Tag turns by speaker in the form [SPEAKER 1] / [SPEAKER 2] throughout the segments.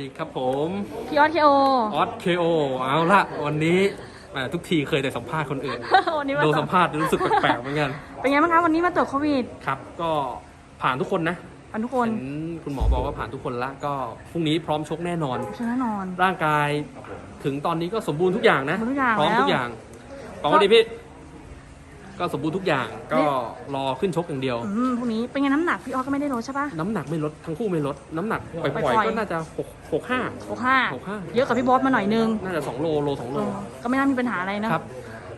[SPEAKER 1] ดีครับผม
[SPEAKER 2] พี่ออสเคโอ
[SPEAKER 1] ออสเคโอเอาละวันนี้แหมทุกทีเคยแต่สัมภาษณ์คนอื่น
[SPEAKER 2] วันนี้มา
[SPEAKER 1] โดน
[SPEAKER 2] ตรว
[SPEAKER 1] สั
[SPEAKER 2] จ
[SPEAKER 1] มภาษณ์รู้สึกแปลกๆเหมือนกัน
[SPEAKER 2] เป็นไงบ้างคะวันนี้มาตรวจโควิด
[SPEAKER 1] ครับก็ผ่านทุกคนนะ
[SPEAKER 2] กันทุกคน
[SPEAKER 1] เห็นคุณหมอบอกว่าผ่านทุกคนละก็พรุ่งนี้พร้อมชกแน่นอน
[SPEAKER 2] ใช่แน่นอน
[SPEAKER 1] ร่างกายถึงตอนนี้ก็สมบูรณ์ทุกอย่างนะ
[SPEAKER 2] สมบูรณ์ทุกอย่าง
[SPEAKER 1] พร้อม
[SPEAKER 2] แล้ว
[SPEAKER 1] ทุกอย่างปกติพี่ ก็สมบูรณ์ทุกอย่างก็รอขึ้นชกอย่างเดียว
[SPEAKER 2] อืมพรุ่งนี้เป็นไงน้ำหนักพี่ออสก็ไม่ได้ลดใช่ปะ
[SPEAKER 1] น้ำหนักไม่ลดทั้งคู่ไม่ลด น้ำหนักป
[SPEAKER 2] ปล่
[SPEAKER 1] ล่
[SPEAKER 2] อ
[SPEAKER 1] อยย
[SPEAKER 2] ๆ
[SPEAKER 1] ๆ ก็น่าจะหกหกห้า
[SPEAKER 2] หกห้า
[SPEAKER 1] หกห้า
[SPEAKER 2] เยอะกว่าพี่บอสมาหน่อยนึง
[SPEAKER 1] น่าจะสองโลโลสองโล
[SPEAKER 2] เออก็ไม่น่ามีปัญหาอะไรเนอะ
[SPEAKER 1] ครับ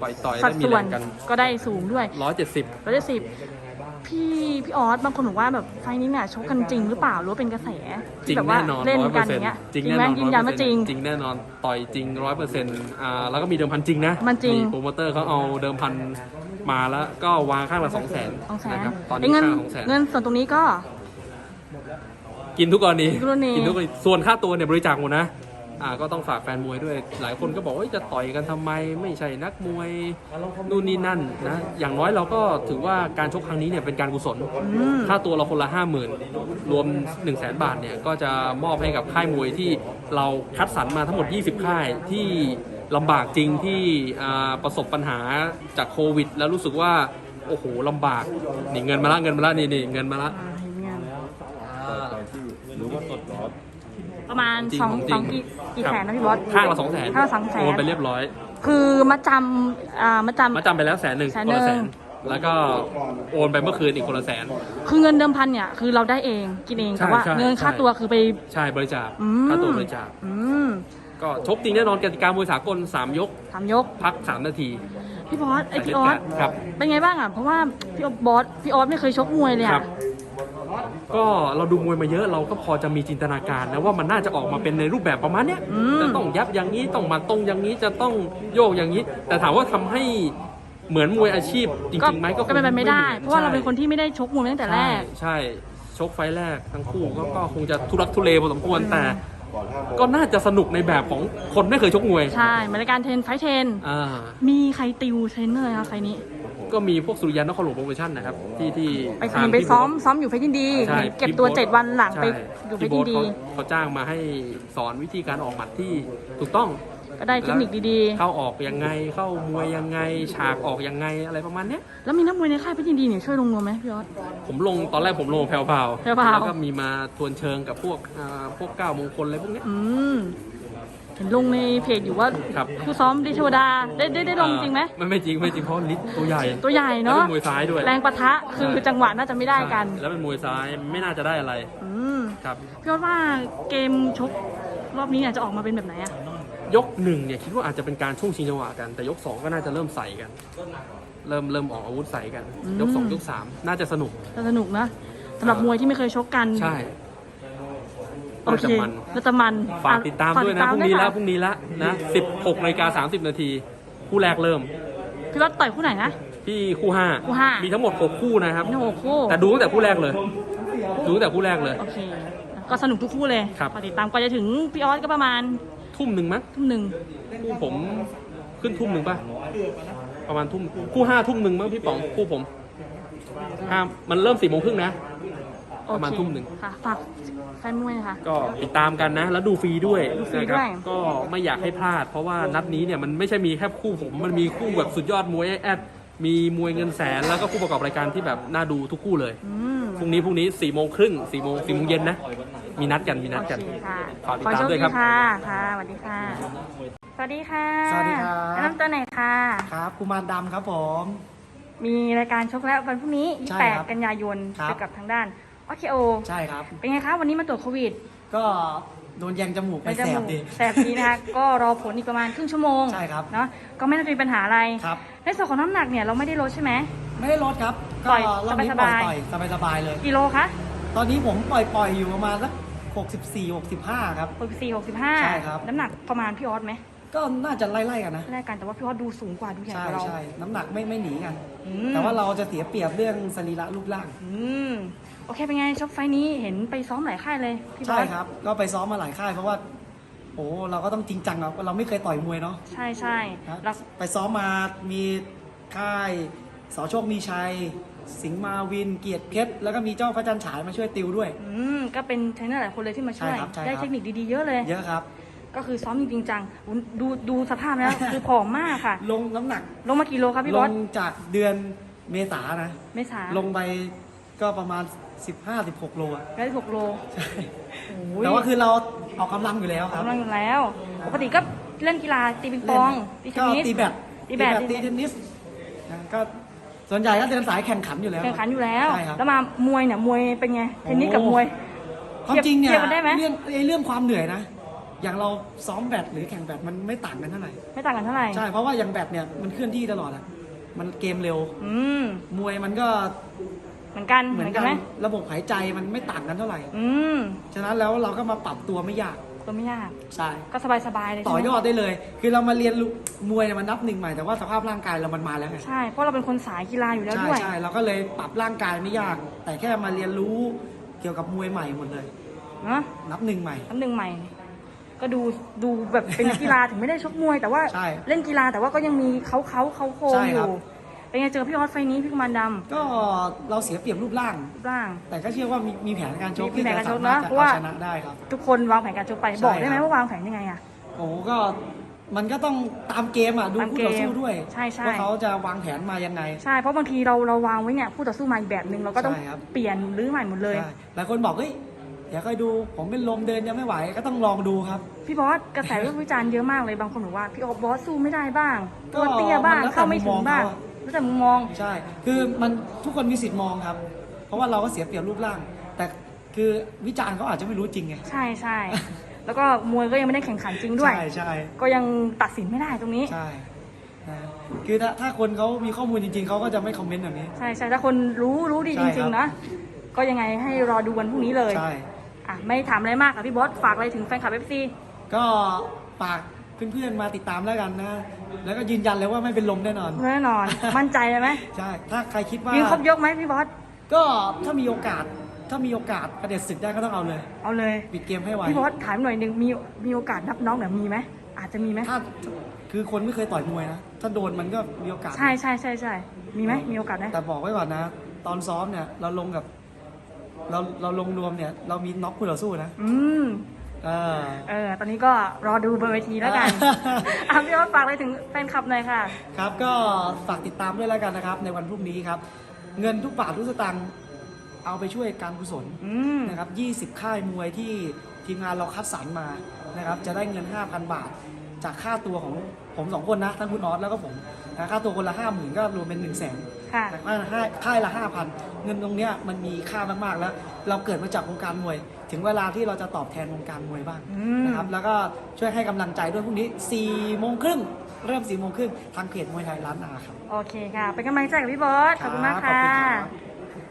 [SPEAKER 1] ปล่อยต่อย
[SPEAKER 2] สัด
[SPEAKER 1] ได้มี
[SPEAKER 2] ส่
[SPEAKER 1] แร
[SPEAKER 2] วน
[SPEAKER 1] งกัน
[SPEAKER 2] ก็ได้สูงด้วย
[SPEAKER 1] ร้อยเจ็ดสิบ
[SPEAKER 2] ร้อยสิบพี่พี่ออสบางคนบอกว่าแบบไฟล์นี้เนี่ยชกกันจริงหรือเปล่าหรือว่าเป็นกระแส
[SPEAKER 1] จริ
[SPEAKER 2] ที่
[SPEAKER 1] ง
[SPEAKER 2] แบบว่า
[SPEAKER 1] แน่นอน
[SPEAKER 2] เล่น
[SPEAKER 1] ร้อยเป
[SPEAKER 2] กั
[SPEAKER 1] อนร์
[SPEAKER 2] อ
[SPEAKER 1] เซ็นต์
[SPEAKER 2] ย่างเงี้ย
[SPEAKER 1] จริง
[SPEAKER 2] จริง
[SPEAKER 1] แน่
[SPEAKER 2] ไหม
[SPEAKER 1] นอน
[SPEAKER 2] ยืนยันว่าจริง
[SPEAKER 1] จริงแน่นอนต่อยจริงร้อยเปอร์เซ็นต์อ่าแล้วก็มีเดิมพันจริงนะ
[SPEAKER 2] มันจริง
[SPEAKER 1] โปรโมเตอร์เขาเอาเดิมพัน มาแล้วก็วางข้างละสองแสน
[SPEAKER 2] สองแสน
[SPEAKER 1] นะครับตอน
[SPEAKER 2] ไอ้
[SPEAKER 1] นี้
[SPEAKER 2] เงิน
[SPEAKER 1] ข้างละสองแสน
[SPEAKER 2] เงินส่วนตรงนี้ก็
[SPEAKER 1] กินทุกกรณี
[SPEAKER 2] ทุกกรณี
[SPEAKER 1] กินทุกกรณีส่วนค่าตัวเนี่ยบริจาคหมดนะอ่าก็ต้องฝากแฟนมวยด้วย หลายคนก็บอกว่าจะต่อยกันทำไมไม่ใช่นักมวยนู่นนี่นั่นนะอย่างน้อยเราก็ถือว่าการชกครั้งนี้เนี่ยเป็นการกุศล
[SPEAKER 2] อืม
[SPEAKER 1] ค่าตัวเราคนละห้าหมื่นรวม1นึ่งแสนบาทเนี่ย ก็จะมอบให้กับค่ายมวยที่เราคัดสรรมาทั้งหมด 20 ค่ายที่ ลำบากจริงที่อ่าประสบปัญหาจากโควิด แล้วรู้สึกว่าโอ้โหลำบากนี่เงินมาละเงินมาละนี่นี่เงินมาละ
[SPEAKER 2] อ่าเห็นเงิน
[SPEAKER 3] หรือว่าสดร้อน
[SPEAKER 2] ประมาณ
[SPEAKER 1] จริง
[SPEAKER 2] สอง
[SPEAKER 1] ของจริ
[SPEAKER 2] สองงกี่กี่แสนนะพี่บอส
[SPEAKER 1] ข้างละสองแสน
[SPEAKER 2] ข้างละสองแสน
[SPEAKER 1] โอนไปเรียบร้อย
[SPEAKER 2] คือมาจำอ่ามาจำ
[SPEAKER 1] มาจำไปแล้วแสนหนึ่ง
[SPEAKER 2] แสน
[SPEAKER 1] คนละ
[SPEAKER 2] หนึ่ง
[SPEAKER 1] แสนแล้วก็โอนไปเมื่อคืนอีกคนละแสน
[SPEAKER 2] คือเงินเดิมพันเนี่ยคือเราได้เองกินเอง
[SPEAKER 1] ใช่
[SPEAKER 2] แต่ว่า
[SPEAKER 1] ใช่
[SPEAKER 2] เงินค่า
[SPEAKER 1] ใช่
[SPEAKER 2] ตัวคือไป
[SPEAKER 1] ใช่บริจาค
[SPEAKER 2] อืม
[SPEAKER 1] ค่าตัวบริจาค
[SPEAKER 2] อืม
[SPEAKER 1] ก็ชกจริงแน่นอนกติกามวยสากลสามยก
[SPEAKER 2] สามยก
[SPEAKER 1] พักสามนาที
[SPEAKER 2] พี่บอสไอ
[SPEAKER 1] ใส่
[SPEAKER 2] พี่
[SPEAKER 1] เล่
[SPEAKER 2] อนอ
[SPEAKER 1] กา
[SPEAKER 2] ส
[SPEAKER 1] รครับ
[SPEAKER 2] เป็นไงบ้างอะเพราะว่าพี่บอสพี่ออสไม่เคยชกมวยเลย
[SPEAKER 1] ครั
[SPEAKER 2] อะ
[SPEAKER 1] บ ก็เราดูมวยมาเยอะเราก็พอจะมีจินตนาการนะว่ามันน่าจะออกมาเป็นในรูปแบบประมาณเนี้ย
[SPEAKER 2] อืม
[SPEAKER 1] จะต้องยับอย่างนี้ต้องมาตรงอย่างนี้จะต้องโยกอย่างนี้ แต่ถามว่าทำให้เหมือนมวยอาชีพจริงๆไหมก็คง
[SPEAKER 2] ก็เป็นไปไม่ได้
[SPEAKER 1] หมือ
[SPEAKER 2] เพราะว่าเราเป็นคน
[SPEAKER 1] ใช่
[SPEAKER 2] ที่ไม่ได้ชกมวยมาตั้งแต่แรก
[SPEAKER 1] ใช่ใช่ชกไฟล์แรกทั้งคู่ก็ก็คงจะทุรักทุเลพอสมควรแต่ ก็น่าจะสนุกในแบบของคนไม่เคยชกมวย
[SPEAKER 2] ใช่เหมือนรายการเทรนไฟท์เทรน
[SPEAKER 1] อ่า
[SPEAKER 2] มีใครติวเทรนเนอร์คะไฟล์นี้
[SPEAKER 1] ก็มีพวกสุริยันนครหลวงโปรโมชั่นนะครับ ที่ที่
[SPEAKER 2] ไป
[SPEAKER 1] ทาง
[SPEAKER 2] ไป
[SPEAKER 1] พี่
[SPEAKER 2] ซ้อม
[SPEAKER 1] โบ๊ท
[SPEAKER 2] ซ้อมอยู่เพชรยินดี
[SPEAKER 1] ใช่
[SPEAKER 2] เก็บตัว
[SPEAKER 1] พี่โบ๊ท
[SPEAKER 2] เจ็ดวันหลังไป
[SPEAKER 1] ใช่
[SPEAKER 2] อยู่เพชร
[SPEAKER 1] พี่
[SPEAKER 2] ยิ
[SPEAKER 1] โบ๊
[SPEAKER 2] น
[SPEAKER 1] ท
[SPEAKER 2] ดี
[SPEAKER 1] เขาเขาจ้างมาให้สอนวิธีการออกหมัดที่ถูกต้อง
[SPEAKER 2] ก็ได้เทคนิคดี
[SPEAKER 1] เข้าออกยังไง เข้ามวยยังไง ฉากออกยังไงอะไรประมาณเนี้ย
[SPEAKER 2] ๆแล้วมีนักมวยในค่ายเพชรยินดีเนี่ยช่วยลงนวมไหมพี่ออส
[SPEAKER 1] ผมลงตอนแรกผมลงแผ่วๆ
[SPEAKER 2] แผ่วๆ
[SPEAKER 1] แล้วก็มีมาทวนเชิงกับพวกอ่าพวกเก้ามงคลอะไรพวกเนี้ย
[SPEAKER 2] อืมเห็นลงในเพจอยู่ว่า
[SPEAKER 1] ครับ
[SPEAKER 2] ผู้ซ้อมดิเทวดาได้ได้ได้ลงจริงไหม
[SPEAKER 1] ไม่ไม่จริงไม่จริงเพราะลิสตัวใหญ่
[SPEAKER 2] ตัวใหญ่
[SPEAKER 1] แล้ว
[SPEAKER 2] เนาะ
[SPEAKER 1] เป็นมวยซ้ายด้วย
[SPEAKER 2] แรงปะทะคือ
[SPEAKER 1] ใช่
[SPEAKER 2] จังหวะน่าจะไม่ได้กัน
[SPEAKER 1] ใช่แล้วเป็นมวยซ้ายไม่น่าจะได้อะไร
[SPEAKER 2] อืม
[SPEAKER 1] ครับ
[SPEAKER 2] พี่ออสว่าเกมชกรอบนี้เนี่ยจะออกมาเป็นแบบไหนอะ
[SPEAKER 1] ยกหนึ่งเนี่ยคิดว่าอาจจะเป็นการช่วงชิงจังหวะกัน แต่ยกสองก็น่าจะเริ่มใส่กัน เริ่มเริ่มออกอาวุธใส่กันยกสองยกสามน่าจะสนุก
[SPEAKER 2] จะสนุกนะสำหรับมวยที่ไม่เคยชกกัน
[SPEAKER 1] ใช่
[SPEAKER 2] โอ
[SPEAKER 1] น่า
[SPEAKER 2] เค
[SPEAKER 1] จะมัน
[SPEAKER 2] น่าจะมัน
[SPEAKER 1] ฝากติดตามด้วยนะพรุ่งนี้
[SPEAKER 2] ฝากติดตาม
[SPEAKER 1] แล้วพรุ่งนี้แล้วนะ16นาฬิกา30นาทีคู่แรกเริ่ม
[SPEAKER 2] พี่ออสต่อยคู่ไหนนะ
[SPEAKER 1] ที่คู่ห้า
[SPEAKER 2] คู่ห้ามี
[SPEAKER 1] มีทั้งหมด6คู่นะครับ
[SPEAKER 2] นี่โอ้โหคู่
[SPEAKER 1] แต่ดูตั้งแต่คู่แรกเลย ดูตั้งแต่คู่แรกเลย
[SPEAKER 2] โอเค ก็สนุกทุกคู่เลย
[SPEAKER 1] ครับ
[SPEAKER 2] ฝากติดตามก่อนจะถึงพี่ออสก็ประมาณ
[SPEAKER 1] ทุ่มหนึ่งมั้ง
[SPEAKER 2] ทุ่มหนึ่ง
[SPEAKER 1] คู่ผมขึ้นทุ่มหนึ่งป่ะประมาณทุ่มคู่ห้าทุ่มหนึ่งมั้งพี่ป๋องคู่ผมห้ามันเริ่มสี่โมงครึ่งนะ
[SPEAKER 2] โอ
[SPEAKER 1] ประมาณ
[SPEAKER 2] เค
[SPEAKER 1] ทุ่มหนึ่ง
[SPEAKER 2] ค่ะฝากแฟนมวยนะคะ
[SPEAKER 1] ก็ติดตามกันนะ แล้วดูฟรีด้วย
[SPEAKER 2] ดูฟรี
[SPEAKER 1] นะค
[SPEAKER 2] ด้
[SPEAKER 1] รั
[SPEAKER 2] วย
[SPEAKER 1] ก็ไม่อยากให้พลาด เพราะว่านัดนี้เนี่ยมันไม่ใช่มีแค่คู่ผม มันมีคู่แบบสุดยอดมวยแอด มีมวยเงินแสน แล้วก็คู่ประกอบรายการที่แบบน่าดูทุกคู่เลย
[SPEAKER 2] อืม
[SPEAKER 1] พรุ่งนี้พรุ่งนี้สี่โมงครึ่งสี่โมงสี่โมงเย็นนะ มีนัดกันมีนัด
[SPEAKER 2] โอ
[SPEAKER 1] กัน
[SPEAKER 2] เคค่ะ
[SPEAKER 1] ฝากติด
[SPEAKER 2] ขอ
[SPEAKER 1] ตาม
[SPEAKER 2] โชค
[SPEAKER 1] ด้วย
[SPEAKER 2] ดี
[SPEAKER 1] ครับ
[SPEAKER 2] ค่ะค่ะสวัสดีค่ะ สวัสดีค่ะ
[SPEAKER 4] สวัสดีครับ
[SPEAKER 2] แนะนำตัวหน่อยค่ะ
[SPEAKER 4] ครับกุมารดำครับผม
[SPEAKER 2] มีรายการชกแล้ววันพรุ่งนี้
[SPEAKER 4] ใช่ครับ
[SPEAKER 2] 28 กันยายน
[SPEAKER 4] ครับ
[SPEAKER 2] เจอกับทางด้านโอเคโอ
[SPEAKER 4] ใช่ครับ
[SPEAKER 2] เป็นไงคะวันนี้มาตรวจโควิด
[SPEAKER 4] ก็โดนแยงจมูกไป
[SPEAKER 2] ในจ
[SPEAKER 4] แส
[SPEAKER 2] มู
[SPEAKER 4] บ
[SPEAKER 2] ก
[SPEAKER 4] ดี
[SPEAKER 2] แสบดีนะคะ ก็รอผลอีกประมาณครึ่งชั่วโมง
[SPEAKER 4] ใช่ครับ
[SPEAKER 2] เนาะก็ไม่น่าจะมีปัญหาอะไร
[SPEAKER 4] ครับ
[SPEAKER 2] ในส่วนของน้ำหนักเนี่ยเราไม่ได้ลดใช่ไหม
[SPEAKER 4] ไม่ได้ลดครับ
[SPEAKER 2] ป
[SPEAKER 4] ก็
[SPEAKER 2] ล่อย
[SPEAKER 4] รอบนี้
[SPEAKER 2] ส
[SPEAKER 4] ปล่
[SPEAKER 2] บา
[SPEAKER 4] อย
[SPEAKER 2] ยๆ
[SPEAKER 4] ต่อยสบายสบายๆเลย
[SPEAKER 2] กิโลคะ
[SPEAKER 4] ตอนนี้ผมปล่อยปล่อยอยู่ประมาณสัก 64 65 ครับ
[SPEAKER 2] 64 65
[SPEAKER 4] ใช่ครับ
[SPEAKER 2] น้ำหนักประมาณพี่ออสไหม
[SPEAKER 4] ก็น่าจะไล่ๆกันนะ
[SPEAKER 2] แรกกันแต่ว่าพี่ออสดูสูงกว่าดูใหญ่
[SPEAKER 4] ใช่
[SPEAKER 2] กว่าเรา
[SPEAKER 4] ใช่น้ำหนักไม่ไม่หนีกัน
[SPEAKER 2] อืม
[SPEAKER 4] แต่ว่าเราจะเสียเปรียบเรื่องสรีระรูปร่าง
[SPEAKER 2] อืมโอเคเป็นไงชกไฟล์นี้เห็นไปซ้อมหลายค่ายเลยพี่บอ
[SPEAKER 4] ใช่
[SPEAKER 2] ส
[SPEAKER 4] ครับ ก็ไปซ้อมมาหลายค่ายเพราะว่า โอ้เราก็ต้องจริงจังครับเราไม่เคยต่อยมวยเนาะ
[SPEAKER 2] ใช่ใช่
[SPEAKER 4] นะ
[SPEAKER 2] แล้ว
[SPEAKER 4] ไปซ้อมมามีค่ายสอโชคมีชัย สิงห์มาวินเกียรติเพชรแล้วก็มีเจ้าพระจันทร์ฉายมาช่วยติวด้วย
[SPEAKER 2] อืมก็เป็นเทรนเนอร์หลายคนเลยที่มาช่วย
[SPEAKER 4] ใช่ครับใช่ครับ
[SPEAKER 2] ได้เทคนิคดีๆเยอะเลย
[SPEAKER 4] เยอะครับ
[SPEAKER 2] ก็คือซ้อมจริงๆจังอุ๊ยดูดูสภาพแล้ว คือผอมมากค่ะ
[SPEAKER 4] ลงน้ำหนัก
[SPEAKER 2] ลงมากี่โลครับพี่
[SPEAKER 4] ล
[SPEAKER 2] บอส
[SPEAKER 4] งจากเดือนเมษานะ
[SPEAKER 2] ไม่ช้า
[SPEAKER 4] ลงไปก็ประมาณ 15-16 โลอะ
[SPEAKER 2] ได้หกโล
[SPEAKER 4] ใช่
[SPEAKER 2] โอ้ย
[SPEAKER 4] แต่ว่าคือเราออกกำลังอยู่แล้วครับ
[SPEAKER 2] กำลังอยู่แล้ว ปกติก็เล่นกีฬาตีปิงปองตีเท
[SPEAKER 4] ก็
[SPEAKER 2] นนิส
[SPEAKER 4] ตีแบด
[SPEAKER 2] ตีแบด
[SPEAKER 4] ตีเทนนิสนะก็ ส่วนใหญ่ก็เดินสายแข่งขันอยู่แล้ว
[SPEAKER 2] แข่งขันอยู่แล้ว
[SPEAKER 4] ใช่ครับ
[SPEAKER 2] แล้วมามวยเนี่ยมวยเป็นไงเทนนิสกับ
[SPEAKER 4] โอ้
[SPEAKER 2] มวย
[SPEAKER 4] ความจริงเนี่ย
[SPEAKER 2] เทียบกันได้ไหม
[SPEAKER 4] เรื่องไอ้เรื่องความเหนื่อยนะ อย่างเราซ้อมแบดหรือแข่งแบดมันไม่ต่างกันเท่าไหร่
[SPEAKER 2] ไม่ต่างกันเท่าไหร่
[SPEAKER 4] ใช่ เพราะว่าอย่างแบดเนี่ยมันเคลื่อนที่ตลอดอะมันเกมเร็ว
[SPEAKER 2] อืม
[SPEAKER 4] มวยมันก็
[SPEAKER 2] เหมือนกัน
[SPEAKER 4] เหมือน
[SPEAKER 2] กั
[SPEAKER 4] กัน
[SPEAKER 2] ไหม
[SPEAKER 4] ระบบหายใจมันไม่ต่างกันเท่าไหร่
[SPEAKER 2] อืม
[SPEAKER 4] ฉะนั้นแล้วเราก็มาปรับตัวไม่ยาก
[SPEAKER 2] ตัวไม่ยาก
[SPEAKER 4] ใช่
[SPEAKER 2] ก็สบายๆเลย
[SPEAKER 4] ต่อ
[SPEAKER 2] ใช่ไหม
[SPEAKER 4] ยอดได้เลย คือเรามาเรียนรู้มวยเนี่ยมันนับหนึ่งใหม่แต่ว่าสภาพร่างกายเรามันมาแล้วไง
[SPEAKER 2] ใช่ เพราะเราเป็นคนสายกีฬาอยู่แล้ว
[SPEAKER 4] ใช่
[SPEAKER 2] ด้วย
[SPEAKER 4] ใช่เราก็เลยปรับร่างกายไม่ยาก แต่แค่มาเรียนรู้เกี่ยวกับมวยใหม่หมดเลย
[SPEAKER 2] เนาะ
[SPEAKER 4] นับหนึ่งใหม่
[SPEAKER 2] น้ำหนึ่งใหม่ ก็ดูดูแบบเป็นนักกีฬาถึงไม่ได้ชกมวย แต่ว่า
[SPEAKER 4] ใช่
[SPEAKER 2] เล่นกีฬาแต่ว่าก็ยังมีเขาเขาเขาโครง
[SPEAKER 4] ใช่
[SPEAKER 2] อ
[SPEAKER 4] ครั
[SPEAKER 2] ยู่
[SPEAKER 4] บ
[SPEAKER 2] เป็นไงเจอพี่ออสไฟนี้พี่กุมารดำ
[SPEAKER 4] ก็เราเสียเปรียบรูปร่าง
[SPEAKER 2] บ้าง
[SPEAKER 4] แต่ก็เชื่อว่ามีมีแผนการชก
[SPEAKER 2] มีแผนการชกนะ
[SPEAKER 4] ที่จ
[SPEAKER 2] เพราะว่า
[SPEAKER 4] อชนะได้ครับ
[SPEAKER 2] ทุกคนวางแผนการชกไป
[SPEAKER 4] ใช่
[SPEAKER 2] บอกได้ไหม
[SPEAKER 4] ครับ
[SPEAKER 2] ว่าวางแผนยังไงอะ
[SPEAKER 4] โอ้โหก็มันก็ต้องตามเกมอะดู
[SPEAKER 2] ตาม
[SPEAKER 4] คู่
[SPEAKER 2] เกม
[SPEAKER 4] ต่อสู้ด้วย
[SPEAKER 2] ใช่ใช่
[SPEAKER 4] ว่าเขาจะวางแผนมายังไง
[SPEAKER 2] ใช่ เพราะบางทีเราเราวางไว้เนี่ยผู้ต่อสู้มาอีกแบบหนึ่งเราก็ต้อง
[SPEAKER 4] ใช่ครับ
[SPEAKER 2] เปลี่ยนหรือใหม่หมดเลย
[SPEAKER 4] ใช่หลายคนบอกเฮ้ยเดี๋ยวค่อยดูผมเป็นลมเดินยังไม่ไหวก็ต้องลองดูครับ
[SPEAKER 2] พี่บอสกระแสวิพากษ์วิจารณ์เยอะมากเลยบางคนบอกว่าพี่ออฟบอสสู้ไม่ได้บ้าง
[SPEAKER 4] ก็
[SPEAKER 2] ตัวเตี้ยบ้าง
[SPEAKER 4] มันแล้วแต่
[SPEAKER 2] เข้าไม่ถึงบ้าง
[SPEAKER 4] มุมมองเขา
[SPEAKER 2] แล้วแต่มุมมอง
[SPEAKER 4] ใช่ คือมันทุกคนมีสิทธิ์มองครับ เพราะว่าเราก็เสียเปรียบรูปร่าง แต่คือวิจารณ์เขาอาจจะไม่รู้จริงไง
[SPEAKER 2] ใช่ใช่ แล้วก็มวยก็ยังไม่ได้แข่งขันจริงด้วย
[SPEAKER 4] ใช่ใช่
[SPEAKER 2] ก็ยังตัดสินไม่ได้ตรงนี้
[SPEAKER 4] ใช่นะคือถ้าถ้าคนเขามีข้อมูลจริง ๆ เขาก็จะไม่คอมเมนต์แบบนี้
[SPEAKER 2] ใช่ใช่ถ้าคนรู้รู้ดี
[SPEAKER 4] ใช่
[SPEAKER 2] จ
[SPEAKER 4] ครั
[SPEAKER 2] ริ
[SPEAKER 4] บ
[SPEAKER 2] งๆนะ ก็ยังไงให้รอดูวันพรุ่งนี้เลย
[SPEAKER 4] ใช่
[SPEAKER 2] อะไม่ถามอะไรมากค่ะพี่บอส ฝากอะไรถึงแฟนคลับเอฟซี
[SPEAKER 4] ก็ฝากเพื่อนๆมาติดตามแล้วกันนะ แล้วก็ยืนยันเลยว่าไม่เป็นลมแน่นอน
[SPEAKER 2] แน่นอน มั่นใจเลยไหม
[SPEAKER 4] ใช่ ถ้าใครคิดว่า
[SPEAKER 2] ยืนครบยกไหมพี่บอส
[SPEAKER 4] ก็ถ้ามีโอกาส ถ้ามีโอกาสกระเด็ดศึกได้ก็ต้องเอาเลย
[SPEAKER 2] เอาเลย
[SPEAKER 4] ปิดเกมให้ไว
[SPEAKER 2] พี่บอสถามหน่อยหนึ่งมีมีโอกาสนับน้องแบบมีไหม อาจจะมีไหม
[SPEAKER 4] ถ้าคือคนไม่เคยต่อยมวยนะ ถ้าโดนมันก็มีโอกาส
[SPEAKER 2] ใช่ใช่ใช่ใช่ มีไหมมีโอกาสไหม
[SPEAKER 4] แต่บอกไว้ก่อนนะ ตอนซ้อมเนี่ยเราลงกับ เราเราลงรวมเนี่ย เรามีน็อกคู่ต่อสู้นะ
[SPEAKER 2] อืม
[SPEAKER 4] เออ
[SPEAKER 2] เออ ตอนนี้ก็รอดูบนเวทีแล้วกัน อะพี่บอสฝากอะไรถึงแฟนคลับหน่อยค่ะ
[SPEAKER 4] ครับก็ฝากติดตามด้วยแล้วกันนะครับ ในวันพรุ่งนี้ครับ เงินทุกบาททุกสตางค์เอาไปช่วยการกุศล
[SPEAKER 2] อืม
[SPEAKER 4] นะครับ 20 ค่ายมวยที่ทีมงานเราคัดสรรมานะครับ จะได้เงิน 5,000 บาท จากค่าตัวของผมสองคนนะทั้งคุณออสแล้วก็ผมนะค่าตัวคนละ5 0,000ก็รวมเป็น1 0 0 0 0แสน
[SPEAKER 2] ค่ะ
[SPEAKER 4] ค่ายละห้าค่ายละ5,000เงินตรงเนี้ยมันมีค่ามากๆแล้ว เราเกิดมาจากวงการมวย ถึงเวลาที่เราจะตอบแทนวงการมวยบ้าง
[SPEAKER 2] อืม
[SPEAKER 4] นะครับแล้วก็ช่วยให้กำลังใจด้วยพรุ่งนี้4โมงครึ่งเริ่ม4โมงครึ่งทางเพจมวยไทยล้านนาครับ
[SPEAKER 2] โอเคค่ะ เป็นกำลังใจกับพี่บอสขอบคุณมาก
[SPEAKER 4] ครับขอบ
[SPEAKER 2] ค่ะ
[SPEAKER 4] คุณครับ